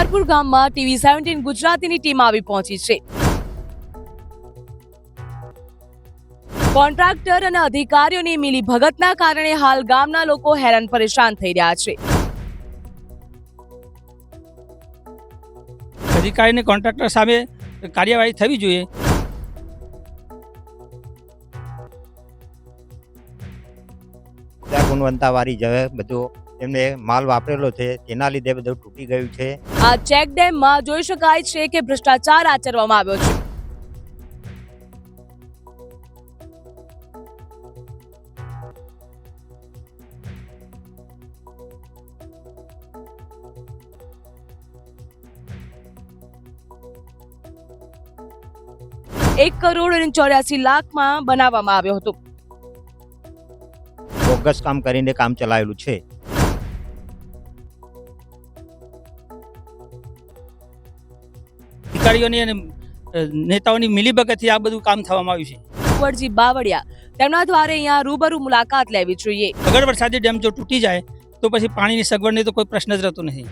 કંથારપુર ગામમાં TV seventeen ગુજરાતીની team આવી પહોંચી છે. કોન્ટ્રાક્ટર અને અધિકારીઓની મિલી ભગતના કારણે હાલ ગામના લોકો હેરાન પરેશાન થઈ રહ્યા છે. અધિકારીને કોન્ટ્રાક્ટર સામે કાર્યવાહી થવી જોઈએ. ગુણવત્તાવાળી જવે બધું એમને માલ વાપરેલો છે તેના લીધે બધું તૂટી ગયું છે. આ ચેક ડેમમાં જોઈ શકાય છે કે ભ્રષ્ટાચાર આચરવામાં આવ્યો છે. એક કરોડ અને ચોર્યાસી લાખમાં બનાવવામાં આવ્યો હતો. બોગસ કામ કરીને કામ ચલાવેલું છે. અધિકારીઓની અને નેતાઓની મિલીભગતથી આ બધું કામ થવામાં આવ્યું છે. કુંવરજી બાવળિયા તેમના દ્વારા અહીંયા રૂબરૂ મુલાકાત લેવી જોઈએ. અગર વરસાદી ડેમ જો તૂટી જાય તો પછી પાણીની સગવડની તો કોઈ પ્રશ્ન જ રહેતો નથી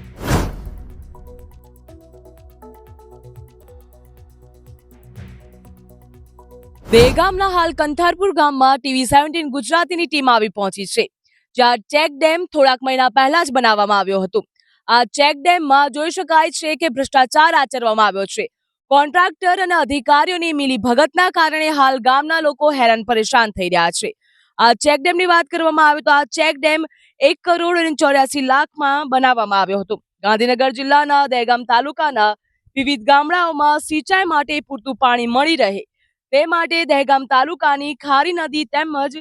બેગામના હાલ કંથારપુર ગામમાં ટીવી સેવન્ટીન ગુજરાતીની ટીમ આવી પહોંચી છે જ્યાં ચેક ડેમ થોડાક મહિના પહેલા જ બનાવવામાં આવ્યો હતો. આ ચેક ડેમમાં જોઈ શકાય છે કે ભ્રષ્ટાચાર આચરવામાં આવ્યો છે. કોન્ટ્રાક્ટર અને અધિકારીઓની મિલી ભગતના કારણે હાલ ગામના લોકો હેરાન પરેશાન થઈ રહ્યા છે. આ ચેક ડેમની વાત કરવામાં આવે તો આ ચેક ડેમ એક કરોડ અને ચોર્યાસી લાખમાં બનાવવામાં આવ્યો હતો. ગાંધીનગર જિલ્લાના દહેગામ તાલુકાના વિવિધ ગામડાઓમાં સિંચાઈ માટે પૂરતું પાણી મળી રહે. તે માટે દહેગામ તાલુકાની ખારી નદી તેમજ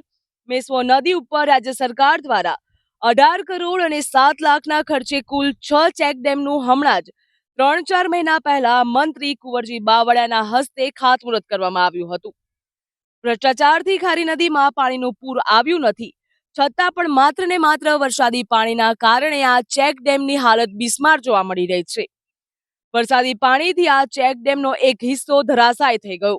મેસવો નદી ઉપર રાજ્ય સરકાર દ્વારા અઢાર કરોડ અને સાત લાખના ખર્ચે કુલ છ ચેક ડેમનું હમણાં જ ત્રણ ચાર મહિના પહેલા મંત્રી કુંવરજી બાવળિયાના હસ્તે ખાતમુહૂર્ત કરવામાં આવ્યું હતું. ભ્રષ્ટાચારથી ખારી નદીમાં પાણીનું પૂર આવ્યું નથી, છતાં પણ માત્ર ને માત્ર વરસાદી પાણીના કારણે આ ચેક ડેમની હાલત બિસ્માર જોવા મળી રહી છે. વરસાદી પાણીથી આ ચેક ડેમનો એક હિસ્સો ધરાશાય થઈ ગયો.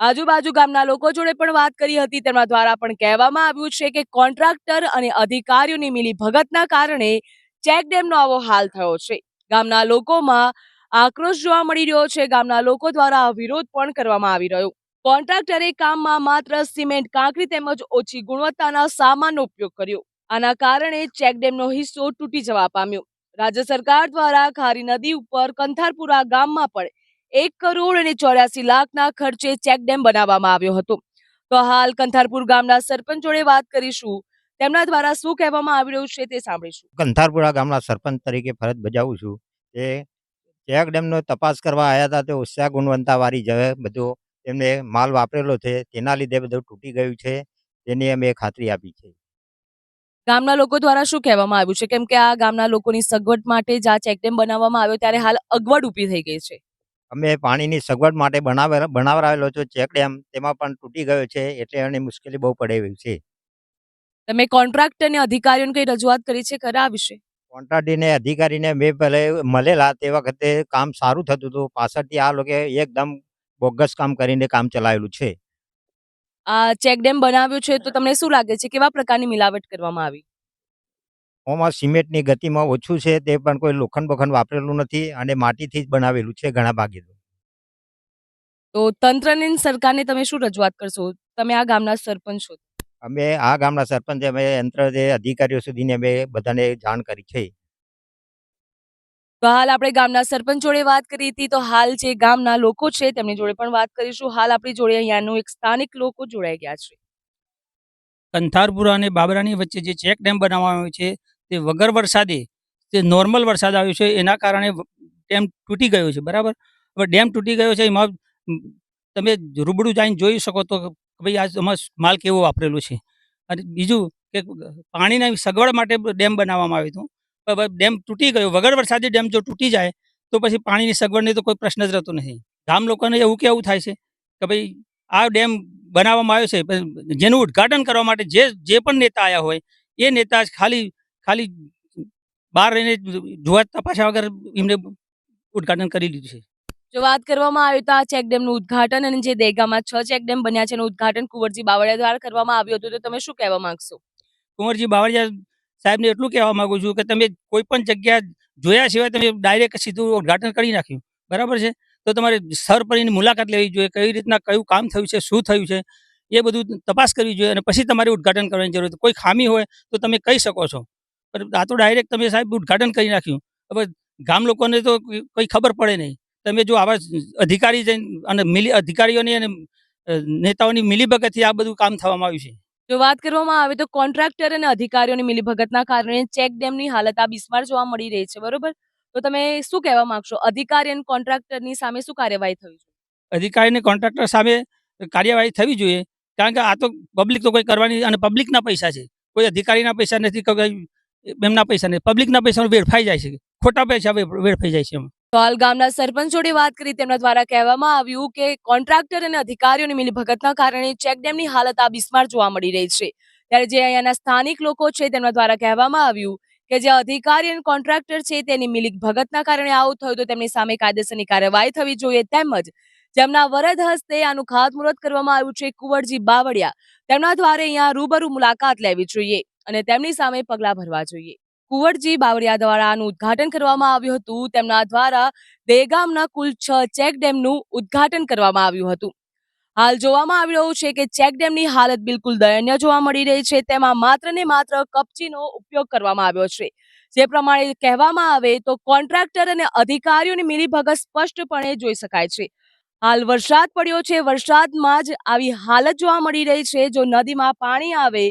આજુબાજુ ગામના લોકો જોડે પણ વાત કરી હતી. તેમના દ્વારા પણ કહેવામાં આવ્યું છે કે કોન્ટ્રાક્ટર અને અધિકારીઓની મિલી ભગતના કારણે ચેકડેમનો આવો હાલ થયો છે. ગામના લોકોમાં આક્રોશ જોવા મળી રહ્યો છે. ગામના લોકો દ્વારા વિરોધ પણ કરવામાં આવી રહ્યો. કોન્ટ્રાક્ટરે કામમાં માત્ર સિમેન્ટ, કાંકરી તેમજ ઓછી ગુણવત્તાના સામાનનો ઉપયોગ કર્યો. આના કારણે ચેક ડેમનો હિસ્સો તૂટી જવા પામ્યો. રાજ્ય સરકાર દ્વારા ખારી નદી ઉપર કંથારપુરા ગામમાં પણ એક કરોડ અને ચોર્યાસી લાખના ખર્ચે ચેક ડેમ બનાવવામાં આવ્યો હતો. તો હાલ કંથારપુર ગામના સરપંચ જોડે વાત કરીશું. તેમના દ્વારા શું કહેવામાં આવી રહ્યું છે તે સાંભળીશું. કંથારપુરા ગામના સરપંચ તરીકે ફરજ બજાવું છું તે ચેક ડેમનો તપાસ કરવા આવ્યા હતા તે ઉત્સાહ ગુણવત્તાવાળી જવે બધો એમને માલ વાપરેલો છે તેના લીધે બધું તૂટી ગયું છે તેની અમે ખાતરી આપી છે. ગામના લોકો દ્વારા શું કહેવામાં આવ્યું છે? કેમ કે આ ગામના લોકોની સગવડ માટે જ આ ચેક ડેમ બનાવવામાં આવ્યો ત્યારે હાલ અગવડ ઊભી થઈ ગઈ છે. અમે પાણીની સગવડ માટે બનાવે બનાવરાવેલો છે ચેક ડેમ તેમાં પણ તૂટી ગયો છે એટલે એની મુશ્કેલી બહુ પડે એવી છે. તમે કોન્ટ્રાક્ટર અને અધિકારીઓને કઈ રજૂઆત કરી છે ખરા આ વિશે? કોન્ટ્રાક્ટરને અધિકારીને મેં પહેલે મળેલા તે વખતે કામ સારું થતું હતું. પાછળથી આ લોકોએ એકદમ બોગસ કામ કરીને કામ ચલાવેલું છે. આ ચેક ડેમ બનાવ્યો છે તો તમને શું લાગે છે? કેવા પ્રકારની મિલાવટ કરવામાં આવી? ઓમાં સિમેન્ટની ગતિમાં ઓછું છે તે પણ કોઈ લોખંડ બોખંડ વાપરેલું નથી અને માટીથી જ બનાવેલું છે ઘણા ભાગે તો. તો તંત્રને સરકારને તમે શું રજૂઆત કરશો? તમે આ ગામના સરપંચ છો. અમે આ ગામના સરપંચ અમે યંત્ર જે અધિકારીઓ સુધીને અમે બધાને જાણ કરી છે. તો હાલ આપણે ગામના સરપંચ જોડે વાત કરી હતી તો હાલ જે ગામના લોકો છે તેમની જોડે પણ વાત કરીશું. હાલ આપણી જોડે અહીંયાનું એક સ્થાનિક લોકો જોડાઈ ગયા છે. કંથારપુરા અને બાબરાની વચ્ચે જે ચેક ડેમ બનાવવામાં આવ્યો છે તે વગર વરસાદે જે નોર્મલ વરસાદ આવ્યો છે, એના કારણે ડેમ તૂટી ગયો છે, બરાબર? હવે ડેમ તૂટી ગયો છે, એમાં તમે રૂબરૂ જઈને જોઈ શકો તો ભાઈ આ એમાં માલ કેવો વાપરેલો છે. અને બીજું કે પાણીના સગવડ માટે ડેમ બનાવવામાં આવ્યું હતું. ડેમ તૂટી ગયો, વગર વરસાદી ડેમ જો તૂટી જાય, તો પછી પાણીની સગવડની તો કોઈ પ્રશ્ન જ રહેતો નથી ગામ લોકોને એવું કેવું થાય છે કે ભાઈ આ ડેમ બનાવવામાં આવ્યો છે જેનું ઉદ્ઘાટન કરવા માટે જે જે પણ નેતા આવ્યા હોય, એ નેતા ખાલી ખાલી બહાર રહીને જોવા તપાસ્યા વગર એમને ઉદ્ઘાટન કરી લીધું છે. જો વાત કરવામાં આવે તો આ ચેકડેમનું ઉદઘાટન અને જે દેગામાં છ ચેક ડેમ બન્યા છે એનું ઉદ્ઘાટન કુંવરજી બાવળિયા દ્વારા કરવામાં આવ્યું હતું. તો તમે શું કહેવા માંગશો? કુંવરજી બાવળિયા સાહેબને એટલું કહેવા માંગુ છું કે તમે કોઈ પણ જગ્યા જોયા સિવાય તમે ડાયરેક્ટ સીધું ઉદ્ઘાટન કરી નાખ્યું. બરાબર છે? તો તમારે સ્થળ પર એની મુલાકાત લેવી જોઈએ કઈ રીતના કયું કામ થયું છે શું થયું છે એ બધું તપાસ કરવી જોઈએ અને પછી તમારે ઉદ્ઘાટન કરવાની જરૂર છે કોઈ ખામી હોય તો તમે કહી શકો છો. પણ આ તો ડાયરેક્ટ તમે સાહેબ ઉદ્ઘાટન કરી નાખ્યું. હવે ગામ લોકોને તો કંઈ ખબર પડે નહીં. તમે જો આવા અધિકારી જઈને અને મિલી અધિકારીઓની અને નેતાઓની મિલીભગતથી આ બધું કામ થવામાં આવ્યું છે. જો વાત કરવામાં આવે તો કોન્ટ્રાક્ટર અને અધિકારીઓની મિલીભગતના કારણે ચેક ડેમની હાલત આ બિસ્માર જોવા મળી રહી છે બરોબર? તો તમે શું કહેવા માંગશો? અધિકારી અને કોન્ટ્રાક્ટરની સામે શું કાર્યવાહી થવી જોઈએ? અધિકારીને કોન્ટ્રાક્ટર સામે કાર્યવાહી થવી જોઈએ. કારણ કે આ તો પબ્લિક તો કોઈ કરવાની અને પબ્લિકના પૈસા છે. કોઈ અધિકારીના પૈસા નથી કોઈ એમના પૈસા પબ્લિકના પૈસા વેડફાઈ જાય છે. ખોટા પૈસા વેડફાઈ જાય છે એમાં. ગામના સરપંચ જોડે વાત કરી, તેમના દ્વારા કહેવામાં આવ્યું કે કોન્ટ્રાક્ટર અને અધિકારીઓની મિલીભગતના કારણે ચેક ડેમની હાલત આ બિસ્માર જોવા મળી રહી છે. ત્યારે જે અહીંયાના સ્થાનિક લોકો છે, તેમના દ્વારા કહેવામાં આવ્યું કે જે અધિકારી અને કોન્ટ્રાક્ટર છે, તેની મિલીભગતના કારણે આવું થયું તો તેમની સામે કાયદેસરની કાર્યવાહી થવી જોઈએ તેમજ જેમના વરદ હસ્તે આનું ખાતમુહૂર્ત કરવામાં આવ્યું છે, કુંવરજી બાવળિયા. તેમના દ્વારા અહીંયા રૂબરૂ મુલાકાત લેવી જોઈએ. અને તેમની સામે પગલાં ભરવા જોઈએ. કુંવરજી બાવળિયા દ્વારા આનું ઉદ્ઘાટન કરવામાં આવ્યું હતું. તેમના દ્વારા દેગામના કુલ છ ચેક ડેમનું ઉદ્ઘાટન કરવામાં આવ્યું હતું. હાલ જોવામાં આવી રહ્યું છે કે ચેક ડેમની હાલત બિલકુલ દયનીય જોવા મળી રહી છે. તેમાં માત્ર ને માત્ર કપચીનો ઉપયોગ કરવામાં આવ્યો છે. જે પ્રમાણે કહેવામાં આવે તો કોન્ટ્રાક્ટર અને અધિકારીઓની મિલીભગત સ્પષ્ટપણે જોઈ શકાય છે. હાલ વરસાદ પડ્યો છે. વરસાદમાં જ આવી હાલત જોવા મળી રહી છે. જો નદીમાં પાણી આવે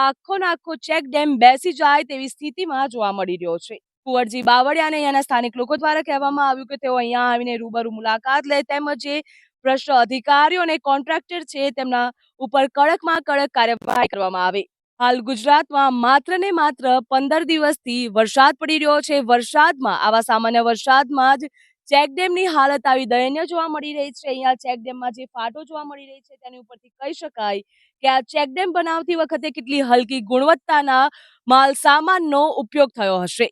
આખો આખો ચેક ડેમ બેસી જાય તેવી સ્થિતિમાં જોવા મળી રહ્યો છે. કુંવરજી બાવળિયાને અહીંયાના સ્થાનિક લોકો દ્વારા કહેવામાં આવ્યું કે તેઓ અહીંયા આવીને રૂબરૂ મુલાકાત લે તેમજ જે ભ્રષ્ટ અધિકારીઓ અને કોન્ટ્રાક્ટર છે તેમના ઉપર કડકમાં કડક કાર્યવાહી કરવામાં આવે. હાલ ગુજરાતમાં માત્ર ને માત્ર પંદર દિવસથી વરસાદ પડી રહ્યો છે. વરસાદમાં, આવા સામાન્ય વરસાદમાં જ ચેક ડેમની હાલત આવી દયનીય જોવા મળી રહી છે. અહીંયા ચેક ડેમમાં જે ફાટો જોવા મળી રહી છે તેની ઉપરથી કહી શકાય કે આ ચેકડેમ બનાવતી વખતે કેટલી હલકી ગુણવત્તાના માલ સામાનનો ઉપયોગ થયો હશે.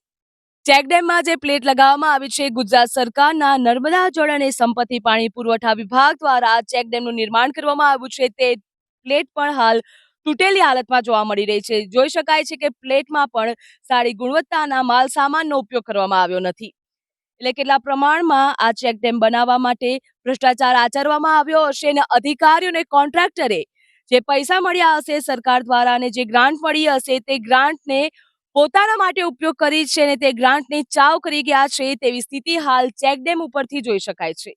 ચેકડેમમાં જે પ્લેટ લગાવવામાં આવી છે, ગુજરાત સરકારના નર્મદા જળ અને સંપત્તિ પાણી પુરવઠા વિભાગ દ્વારા ચેકડેમનું ચેક ડેમનું નિર્માણ કરવામાં આવ્યું છે. તે પ્લેટ પણ હાલ તૂટેલી હાલતમાં જોવા મળી રહી છે. જોઈ શકાય છે કે પ્લેટમાં પણ સારી ગુણવત્તાના માલ સામાનનો ઉપયોગ કરવામાં આવ્યો નથી. એટલે કેટલા પ્રમાણમાં આ ચેક ડેમ બનાવવા માટે ભ્રષ્ટાચાર આચરવામાં આવ્યો હશે અને અધિકારીઓને કોન્ટ્રાક્ટરે જે પૈસા મળ્યા હશે સરકાર દ્વારા અને જે ગ્રાન્ટ મળી હશે તે ગ્રાન્ટને પોતાના માટે ઉપયોગ કરી છે અને તે ગ્રાન્ટને ચાવ કરી ગયા છે તેવી સ્થિતિ હાલ ચેક ડેમ ઉપરથી જોઈ શકાય છે.